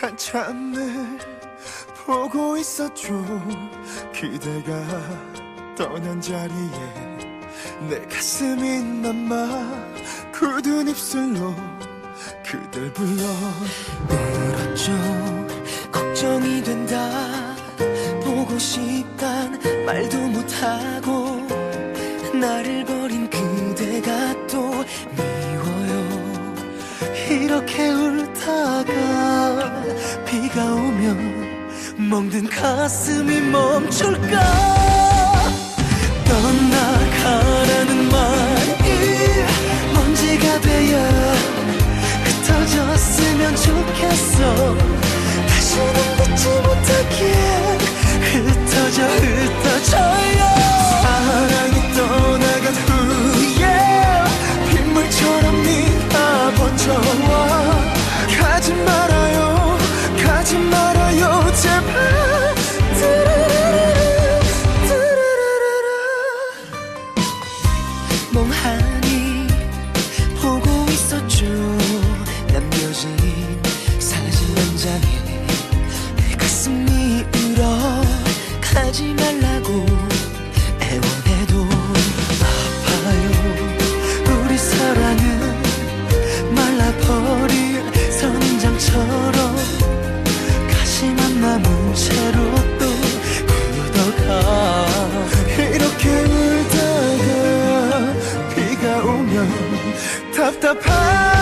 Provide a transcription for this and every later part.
한참을 보고 있었죠. 그대가 떠난 자리에 내 가슴이 남아 굳은 입술로 그댈 불러 울었죠. 걱정이 된다. 보고 싶단 말도 못하고 나를 버린 그대가 또 미워요. 이렇게 멍든 가슴이 멈출까? 떠나 가지 말라고 애원해도 아파요. 우리 사랑은 말라버린 선인장처럼 가시만 남은 채로 또 굳어가. 이렇게 울다가 비가 오면 답답한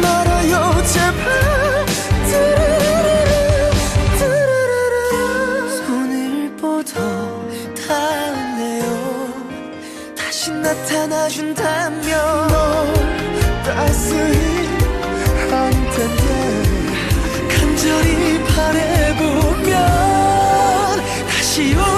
말아요 제발 뚜루루루루, 뚜루루루. 손을 뻗어 닿을래요 다시 나타나준다면 널 따스히 할 간절히 바래보면 다시 올